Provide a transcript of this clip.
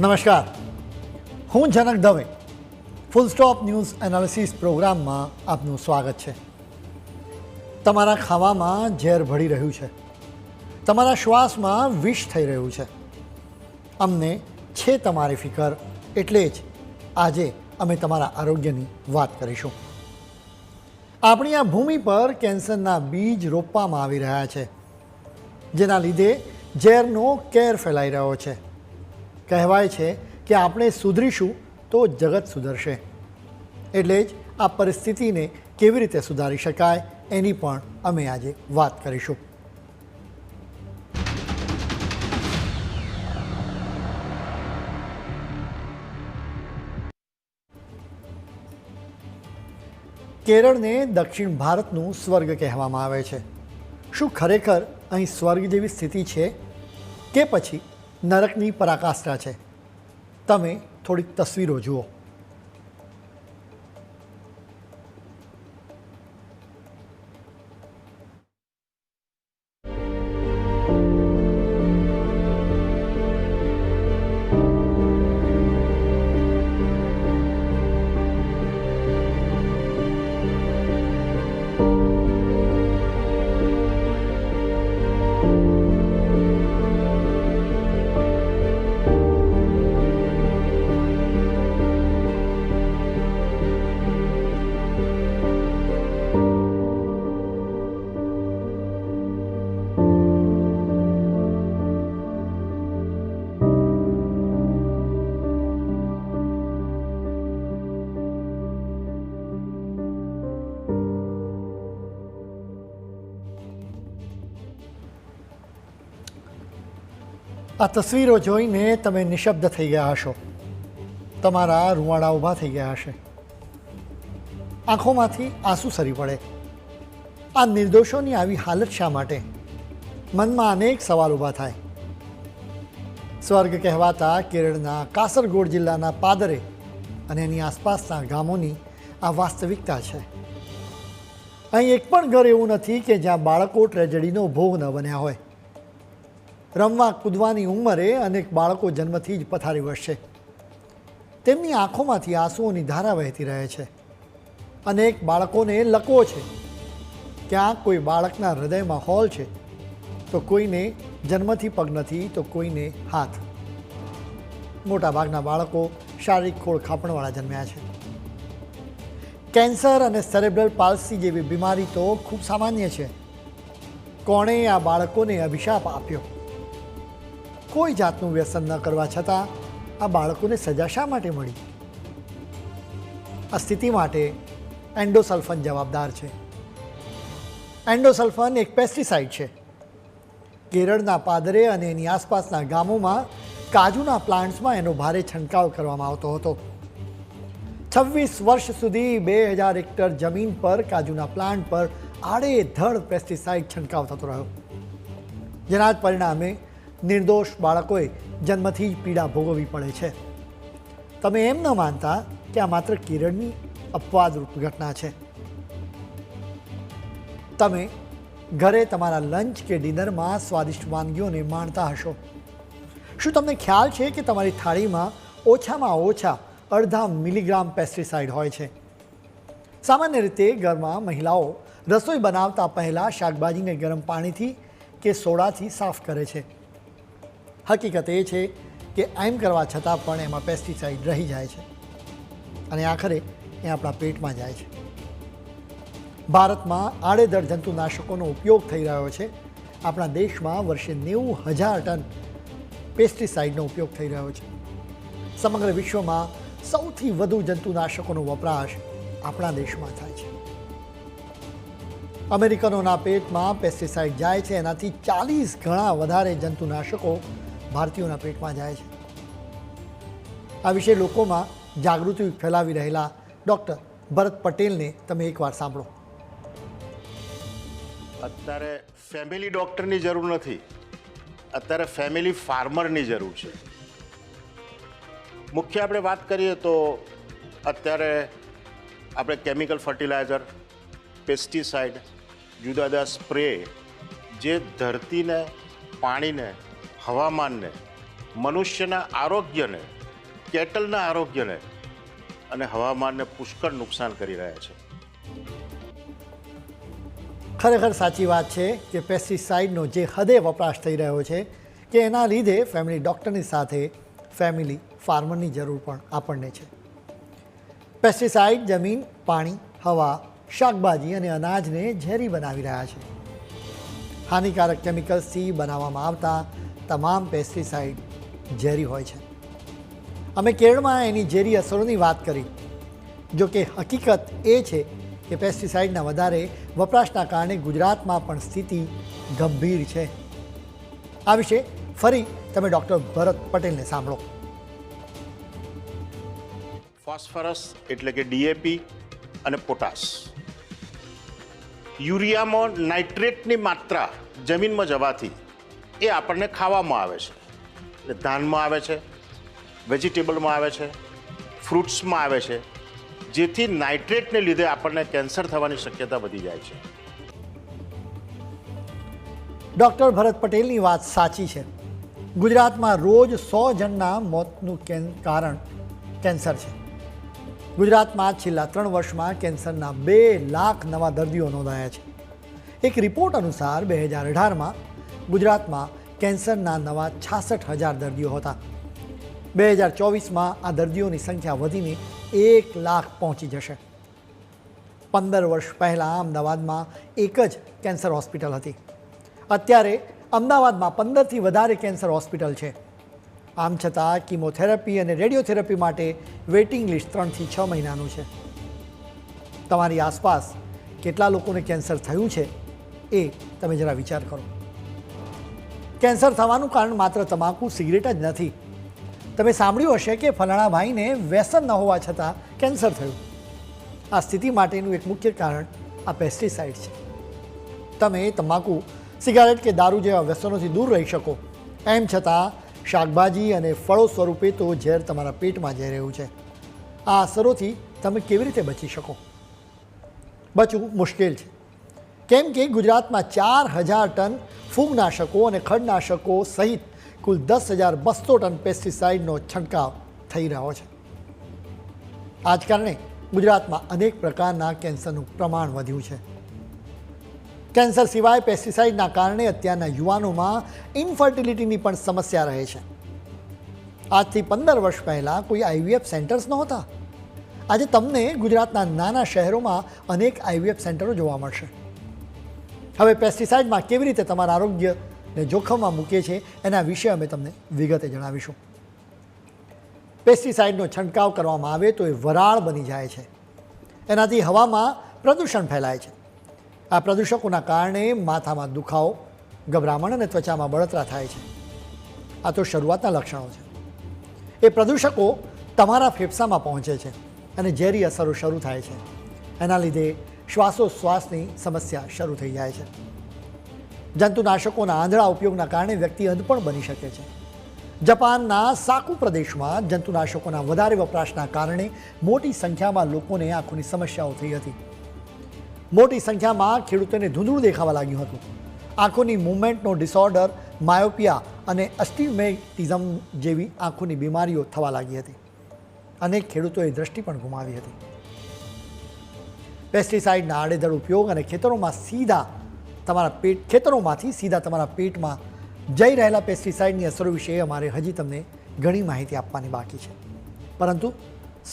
નમસ્કાર. હું Janak Dave. Full stop news analysis પ્રોગ્રામમાં આપનું સ્વાગત છે. તમારા ખાવામાં ઝેર ભળી રહ્યું છે. તમારા શ્વાસમાં વિષ થઈ રહ્યું છે. અમને છે તમારી ફિકર એટલે જ આજે અમે તમારા આરોગ્યની વાત કરીશું. આપણી આ ભૂમિ પર કેન્સરના બીજ રોપવામાં આવી રહ્યા છે, જેના લીધે ઝેરનો કેર ફેલાઈ રહ્યો છે. કહેવાય છે કે આપણે સુધરીશું તો જગત સુધરશે. એટલે જ આ પરિસ્થિતિને કેવી રીતે સુધારી શકાય એની પણ અમે આજે વાત કરીશું. કેરળને દક્ષિણ ભારતનું સ્વર્ગ કહેવામાં આવે છે. શું ખરેખર અહીં સ્વર્ગ જેવી સ્થિતિ છે કે પછી નરકની પરાકાષ્ઠા છે. તમે થોડીક તસવીરો જુઓ. આ તસવીરો જોઈને તમે નિશબ્દ થઈ ગયા હશો. તમારા રૂવાડા ઊભા થઈ ગયા હશે. આંખોમાંથી આંસુ સરી પડે આ નિર્દોષોની આવી હાલત શા માટે? મનમાં અનેક સવાલ ઊભા થાય. સ્વર્ગ કહેવાતા કેરળના કાસરગોડ જિલ્લાના પાદરે અને એની આસપાસના ગામોની આ વાસ્તવિકતા છે. અહીં એક પણ ઘર એવું નથી કે જ્યાં બાળકો ટ્રેજડીનો ભોગ ન બન્યા હોય. રમવા કૂદવાની ઉંમરે અનેક બાળકો જન્મથી જ પથારી વળશે. તેમની આંખોમાંથી આંસુઓની ધારા વહેતી રહે છે. અનેક બાળકોને લકવો છે. ક્યાંક કોઈ બાળકના હૃદયમાં હોલ છે, તો કોઈને જન્મથી પગ નથી, તો કોઈને હાથ. મોટાભાગના બાળકો શારીરિક ખોળ ખાપણવાળા જન્મ્યા છે. કેન્સર અને સેરેબ્રલ પાલ્સી જેવી બીમારી તો ખૂબ સામાન્ય છે. કોણે આ બાળકોને અભિશાપ આપ્યો? કોઈ જાતનું વ્યસન ન કરવા છતાં આ બાળકોને સજા શા માટે મળી? આ સ્થિતિ માટે એન્ડોસલ્ફન જવાબદાર છે. એન્ડોસલ્ફન એક પેસ્ટિસાઇડ છે. કેરળના પાદરે અને એની આસપાસના ગામોમાં કાજુના પ્લાન્ટ્સમાં એનો ભારે છંટકાવ કરવામાં આવતો હતો. છવ્વીસ વર્ષ સુધી બે હજાર હેક્ટર જમીન પર કાજુના પ્લાન્ટ પર આડેધડ પેસ્ટિસાઇડ છંટકાવ થતો રહ્યો. જેના જ પરિણામે નિર્દોષ બાળકોએ જન્મથી જ પીડા ભોગવવી પડે છે. તમે એમ ન માનતા કે આ માત્ર કેરળની અપવાદરૂપ ઘટના છે. તમે ઘરે તમારા લંચ કે ડિનરમાં સ્વાદિષ્ટ વાનગીઓને માણતા હશો. શું તમને ખ્યાલ છે કે તમારી થાળીમાં ઓછામાં ઓછા અડધા મિલીગ્રામ પેસ્ટિસાઇડ હોય છે? સામાન્ય રીતે ઘરમાં મહિલાઓ રસોઈ બનાવતા પહેલાં શાકભાજીને ગરમ પાણીથી કે સોડાથી સાફ કરે છે. હકીકત એ છે કે એમ કરવા છતાં પણ એમાં પેસ્ટિસાઇડ રહી જાય છે. અને આખરે એ આપણા પેટમાં જાય છે. ભારતમાં આડેધડ જંતુનાશકોનો ઉપયોગ થઈ રહ્યો છે. આપણા દેશમાં વર્ષે નેવું હજાર ટન પેસ્ટિસાઇડનો ઉપયોગ થઈ રહ્યો છે. સમગ્ર વિશ્વમાં સૌથી વધુ જંતુનાશકોનો વપરાશ આપણા દેશમાં થાય છે. અમેરિકનોના પેટમાં પેસ્ટિસાઇડ જાય છે. એનાથી ચાલીસ ગણા વધારે જંતુનાશકો ભારતીયોના પેટમાં જાય છે. આ વિશે લોકોમાં જાગૃતિ ફેલાવી રહેલા ડૉક્ટર ભરત પટેલને તમે એકવાર સાંભળો. અત્યારે ફેમિલી ડૉક્ટરની જરૂર નથી. અત્યારે ફેમિલી ફાર્મરની જરૂર છે. મુખ્ય આપણે વાત કરીએ તો અત્યારે આપણે કેમિકલ ફર્ટિલાઇઝર પેસ્ટિસાઇડ જુદા જુદા સ્પ્રે જે ધરતીને, પાણીને હવામાનને, મનુષ્યના આરોગ્યને, કેટલના આરોગ્યને અને હવામાનને પુષ્કળ નુકસાન કરી રહ્યા છે. ખરેખર સાચી વાત છે કે પેસ્ટિસાઇડનો જે હદે વપરાશ થઈ રહ્યો છે કે એના લીધે ફેમિલી ડૉક્ટરની સાથે ફેમિલી ફાર્મરની જરૂર પણ આપણને છે. પેસ્ટિસાઇડ જમીન, પાણી, હવા, શાકભાજી અને અનાજને ઝેરી બનાવી રહ્યા છે. હાનિકારક કેમિકલ્સથી બનાવવામાં આવતા તમામ પેસ્ટિસાઇડ ઝેરી હોય છે. અમે કેરળમાં એની ઝેરી અસરોની વાત કરી. જો કે હકીકત એ છે કે પેસ્ટિસાઇડના વધારે વપરાશના કારણે ગુજરાતમાં પણ સ્થિતિ ગંભીર છે. આ વિશે ફરી તમે ડૉક્ટર ભરત પટેલને સાંભળો. ફોસ્ફરસ એટલે કે ડીએપી અને પોટાશ. યુરિયામાં નાઇટ્રેટની માત્રા જમીનમાં જવાથી એ આપણને ખાવામાં આવે છે. એટલે ધાનમાં આવે છે, વેજીટેબલમાં આવે છે, ફ્રૂટ્સમાં આવે છે, જેથી નાઇટ્રેટને લીધે આપણને કેન્સર થવાની શક્યતા વધી જાય છે. ડૉક્ટર ભરત પટેલની વાત સાચી છે. ગુજરાતમાં રોજ સો જણના મોતનું કારણ કેન્સર છે. ગુજરાતમાં છેલ્લા ત્રણ વર્ષમાં કેન્સરના બે લાખ નવા દર્દીઓ નોંધાયા છે. એક રિપોર્ટ અનુસાર બે હજાર અઢારમાં ગુજરાતમાં કેન્સરના નવા છાસઠ હજાર દર્દીઓ હતા. બે હજાર ચોવીસમાં આ દર્દીઓની સંખ્યા વધીને એક લાખ પહોંચી જશે. પંદર વર્ષ પહેલાં અમદાવાદમાં એક જ કેન્સર હોસ્પિટલ હતી. અત્યારે અમદાવાદમાં પંદરથી વધારે કેન્સર હોસ્પિટલ છે. આમ છતાં કિમોથેરાપી અને રેડિયોથેરાપી માટે વેઇટિંગ લિસ્ટ ત્રણથી છ મહિનાનું છે. તમારી આસપાસ કેટલા લોકોને કેન્સર થયું છે એ તમે જરા વિચાર કરો. કેન્સર થવાનું કારણ માત્ર તમાકુ, સિગરેટ જ નથી. તમે સાંભળ્યું હશે કે ફલાણા ભાઈને વ્યસન ન હોવા છતાં કેન્સર થયું. આ સ્થિતિ માટેનું એક મુખ્ય કારણ આ પેસ્ટિસાઇડ છે. તમે તમાકુ, સિગારેટ કે દારૂ જેવા વ્યસનોથી દૂર રહી શકો. એમ છતાં, શાકભાજી અને ફળો સ્વરૂપે તો ઝેર તમારા પેટમાં જઈ રહ્યું છે. આ અસરોથી તમે કેવી રીતે બચી શકો? બચવું મુશ્કેલ છે. કેમ કે ગુજરાતમાં ચાર હજાર ટન ફૂગનાશકો અને ખડનાશકો સહિત કુલ દસ હજાર બસો ટન પેસ્ટિસાઇડનો છંટકાવ થઈ રહ્યો છે. આ જ કારણે ગુજરાતમાં અનેક પ્રકારના કેન્સરનું પ્રમાણ વધ્યું છે. કેન્સર સિવાય પેસ્ટિસાઇડના કારણે અત્યારના યુવાનોમાં ઇન્ફર્ટિલિટીની પણ સમસ્યા રહે છે. આજથી પંદર વર્ષ પહેલાં કોઈ આઈવીએફ સેન્ટર્સ નહોતા. આજે તમને ગુજરાતના નાના શહેરોમાં અનેક આઈવીએફ સેન્ટરો જોવા મળશે. હવે પેસ્ટિસાઇડમાં કેવી રીતે તમારા આરોગ્યને જોખમમાં મૂકે છે એના વિશે અમે તમને વિગતે જણાવીશું. પેસ્ટિસાઇડનો છંટકાવ કરવામાં આવે તો એ વરાળ બની જાય છે. એનાથી હવામાં પ્રદૂષણ ફેલાય છે. આ પ્રદૂષકોના કારણે માથામાં દુખાવો, ગભરામણ અને ત્વચામાં બળતરા થાય છે. આ તો શરૂઆતના લક્ષણો છે. એ પ્રદૂષકો તમારા ફેફસામાં પહોંચે છે અને ઝેરી અસરો શરૂ થાય છે. એના લીધે શ્વાસોશ્વાસની સમસ્યા શરૂ થઈ જાય છે. જંતુનાશકોના આંધળા ઉપયોગના કારણે વ્યક્તિ અંધપણ બની શકે છે. જાપાનના સાકુ પ્રદેશમાં જંતુનાશકોના વધારે વપરાશના કારણે મોટી સંખ્યામાં લોકોને આંખોની સમસ્યાઓ થઈ હતી. મોટી સંખ્યામાં ખેડૂતોને ધૂંધળું દેખાવા લાગ્યું હતું. આંખોની મૂવમેન્ટનો ડિસઓર્ડર, માયોપિયા અને અસ્ટિમેટિઝમ જેવી આંખોની બીમારીઓ થવા લાગી હતી. અનેક ખેડૂતોએ દ્રષ્ટિ પણ ગુમાવી હતી. પેસ્ટિસાઇડના આડેધડ ઉપયોગ અને ખેતરોમાં સીધા તમારા પેટ, ખેતરોમાંથી સીધા તમારા પેટમાં જઈ રહેલા પેસ્ટિસાઇડની અસરો વિશે અમારે હજી તમને ઘણી માહિતી આપવાની બાકી છે. પરંતુ